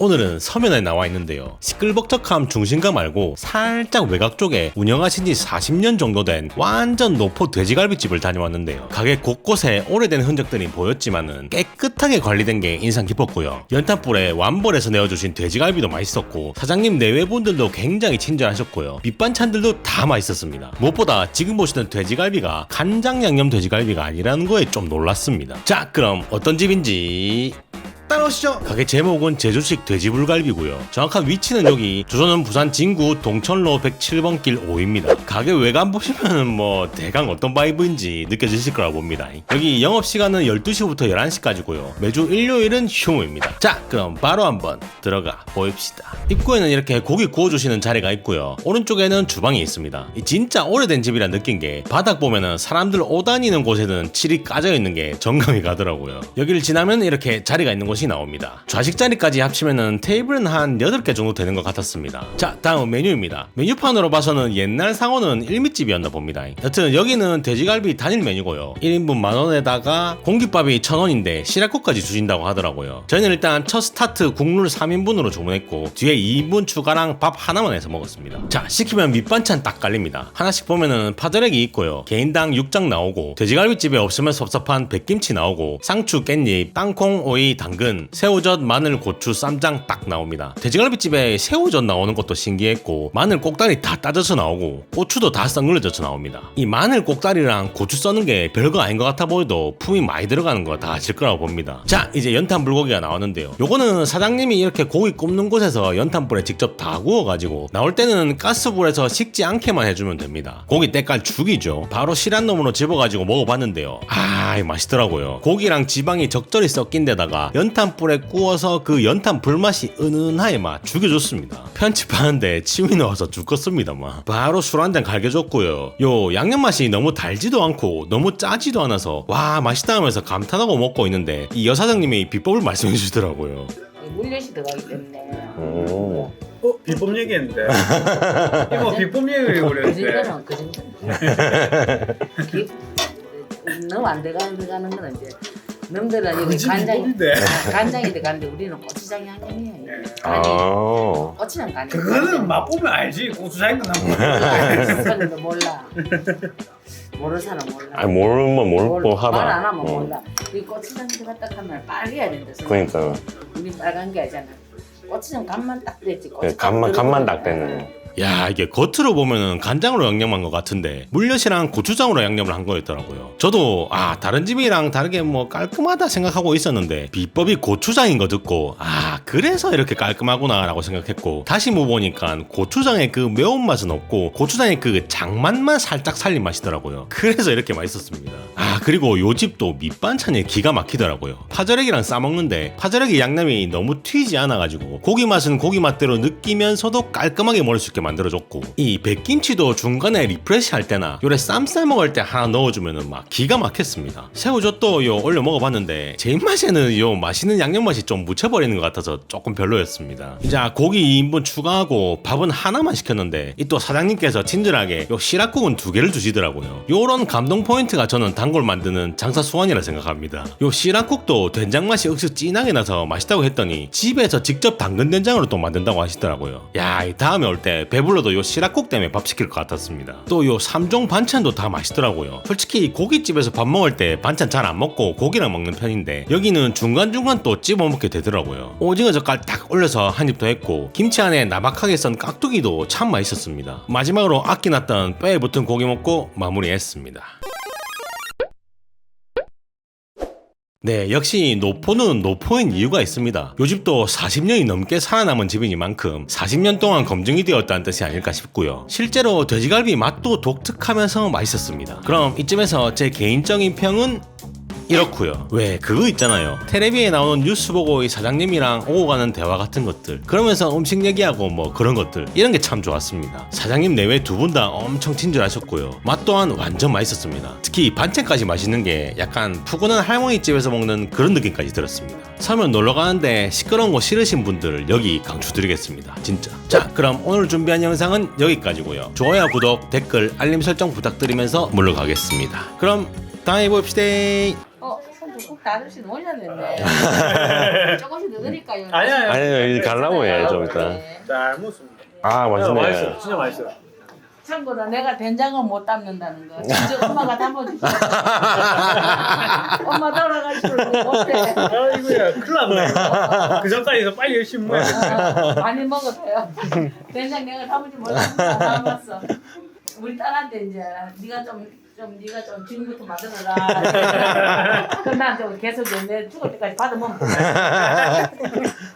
오늘은 서면에 나와 있는데요. 시끌벅적함 중심가 말고 살짝 외곽 쪽에 운영하신 지 40년 정도 된 완전 노포 돼지갈비집을 다녀왔는데요. 가게 곳곳에 오래된 흔적들이 보였지만은 깨끗하게 관리된 게 인상 깊었고요. 연탄불에 완벌에서 내어주신 돼지갈비도 맛있었고 사장님 내외분들도 굉장히 친절하셨고요. 밑반찬들도 다 맛있었습니다. 무엇보다 지금 보시는 돼지갈비가 간장 양념 돼지갈비가 아니라는 거에 좀 놀랐습니다. 자 그럼 어떤 집인지 따라오시죠. 가게 제목은 제주식 돼지불갈비고요. 정확한 위치는 여기 조선은 부산 진구 동천로 107번 길 5입니다. 가게 외관 보시면은 뭐 대강 어떤 바이브인지 느껴지실 거라고 봅니다. 여기 영업 시간은 12시부터 11시까지고요. 매주 일요일은 휴무입니다. 자, 그럼 바로 한번 들어가 보입시다. 입구에는 이렇게 고기 구워주시는 자리가 있고요. 오른쪽에는 주방이 있습니다. 이 진짜 오래된 집이라 느낀 게 바닥 보면은 사람들 오다니는 곳에는 칠이 까져 있는 게 정감이 가더라고요. 여기를 지나면 이렇게 자리가 있는 곳이 나옵니다. 좌식 자리까지 합치면은 테이블은 한 8개 정도 되는 것 같았습니다. 자, 다음 메뉴입니다. 메뉴판으로 봐서는 옛날 상호는 일미집이었나 봅니다. 여튼 여기는 돼지갈비 단일 메뉴고요. 1인분 만원에다가 공깃밥이 1000원인데 시라국까지 주신다고 하더라고요. 저희는 일단 첫 스타트 국물 3인분으로 주문했고 뒤에 2인분 추가랑 밥 하나만 해서 먹었습니다. 자, 시키면 밑반찬 딱 깔립니다. 하나씩 보면은 파절액이 있고요. 개인당 육장 나오고 돼지갈비집에 없으면 섭섭한 백김치 나오고 상추, 깻잎, 땅콩, 오이, 당근, 새우젓, 마늘, 고추, 쌈장 딱 나옵니다. 돼지갈비집에 새우젓 나오는 것도 신기했고 마늘 꼭다리 다 따져서 나오고 고추도 다 썰어져서 나옵니다. 이 마늘 꼭다리랑 고추 써는 게 별거 아닌 것 같아 보여도 품이 많이 들어가는 거 다 아실 거라고 봅니다. 자 이제 연탄 불고기가 나왔는데요. 요거는 사장님이 이렇게 고기 굽는 곳에서 연탄불에 직접 다 구워가지고 나올 때는 가스불에서 식지 않게만 해주면 됩니다. 고기 때깔 죽이죠. 바로 실한 놈으로 집어가지고 먹어봤는데요. 아 맛있더라고요. 고기랑 지방이 적절히 섞인 데다가 연탄 불에 구워서 그 연탄 불맛이 은은하게 막 죽여줬습니다. 편집하는데 침이 나와서 죽겠습니다 막. 바로 술 한 잔 갈겨줬고요. 요 양념 맛이 너무 달지도 않고 너무 짜지도 않아서 와 맛있다 하면서 감탄하고 먹고 있는데 이 여사장님이 비법을 말씀해 주시더라고요. 물엿이 들어가기 때문에 오. 어? 비법 얘기했는데 이거 비법 얘기를 그 그랬는데 정도는 그 정도는 기- 너무 안 들어가는 들어가는 건 이제 여기 지금 간장이 아, 간장이 들어가는데 우리는 고추장 양념이에요. 아니 아. 고추장 간이 그거는 맛보면 알지 고추장인 모르겠는데 사람도 몰라. 모르는 사람 몰라. 아니 모르면 모르고 하다. 말안 하면 어. 몰라. 이 고추장 들어갔다 하면 빨개야 된다. 그러니까 우리 빨간 게 아니잖아. 고추장 간만 딱 됐지. 네, 고추장 간만 간만 딱 들어가면. 되는. 야 이게 겉으로 보면은 간장으로 양념한 것 같은데 물엿이랑 고추장으로 양념을 한 거였더라고요. 저도 아 다른 집이랑 다르게 뭐 깔끔하다 생각하고 있었는데 비법이 고추장인 거 듣고 아 그래서 이렇게 깔끔하구나라고 생각했고 다시 먹어보니까 고추장의 그 매운 맛은 없고 고추장의 그 장맛만 살짝 살린 맛이더라고요. 그래서 이렇게 맛있었습니다. 아 그리고 요 집도 밑반찬이 기가 막히더라고요. 파절액이랑 싸먹는데 파절액이 양념이 너무 튀지 않아가지고 고기 맛은 고기 맛대로 느끼면서도 깔끔하게 먹을 수 있게 만들어줬고 이 백김치도 중간에 리프레시 할 때나 요래 쌈쌀 먹을 때 하나 넣어주면은 막 기가 막혔습니다. 새우젓도 요 올려 먹어봤는데 제 입맛에는 요 맛있는 양념 맛이 좀 묻혀버리는 것 같아서 조금 별로였습니다. 자 고기 2인분 추가하고 밥은 하나만 시켰는데 이 또 사장님께서 친절하게 요 시락국은 두 개를 주시더라고요. 요런 감동 포인트가 저는 단골 만드는 장사 수완이라 생각합니다. 요 시락국도 된장 맛이 억수 진하게 나서 맛있다고 했더니 집에서 직접 당근 된장으로 또 만든다고 하시더라고요. 야, 이 다음에 올 때 배불러도 요 시락국 때문에 밥 시킬 것 같았습니다. 또 요 3종 반찬도 다 맛있더라고요. 솔직히 고깃집에서 밥 먹을 때 반찬 잘 안 먹고 고기랑 먹는 편인데 여기는 중간중간 또 집어 먹게 되더라고요. 오징어 젓갈 딱 올려서 한입더 했고 김치 안에 나박하게 썬 깍두기도 참 맛있었습니다. 마지막으로 아껴놨던 뼈에 붙은 고기 먹고 마무리했습니다. 네, 역시 노포는 노포인 이유가 있습니다. 요 집도 40년이 넘게 살아남은 집이니만큼 40년 동안 검증이 되었다는 뜻이 아닐까 싶고요. 실제로 돼지갈비 맛도 독특하면서 맛있었습니다. 그럼 이쯤에서 제 개인적인 평은 이렇고요. 왜 그거 있잖아요. 텔레비에 나오는 뉴스 보고 이 사장님이랑 오고 가는 대화 같은 것들. 그러면서 음식 얘기하고 뭐 그런 것들. 이런 게 참 좋았습니다. 사장님 내외 두 분 다 엄청 친절하셨고요. 맛 또한 완전 맛있었습니다. 특히 반찬까지 맛있는 게 약간 푸근한 할머니 집에서 먹는 그런 느낌까지 들었습니다. 서면 놀러 가는데 시끄러운 거 싫으신 분들 여기 강추드리겠습니다. 진짜. 자, 그럼 오늘 준비한 영상은 여기까지고요. 좋아요, 구독, 댓글, 알림 설정 부탁드리면서 물러가겠습니다. 그럼 다음에 봅시다. 국 다르씩 올려야 되네. 조금씩 넣으니까요. 아니야, 아니야. 아니 갈라고 해 좀 이따 네. 잘 먹습니다. 아 맛있어, 맛있네 진짜 맛있어. 참고로 내가 된장은 못 담는다는 거. 진짜 엄마가 담아주셨어. 엄마 돌아가시고 못해. 아이고야, 큰일 났네. 그 전까지서 빨리 열심히 먹어야 돼. 어, 많이 먹어서요. 된장 내가 담을지 몰랐어. 담았어. 우리 딸한테 이제 네가 좀, 좀 네가 좀 지금부터 만들어라. 그럼 나한테 계속 내 죽을 때까지 돼.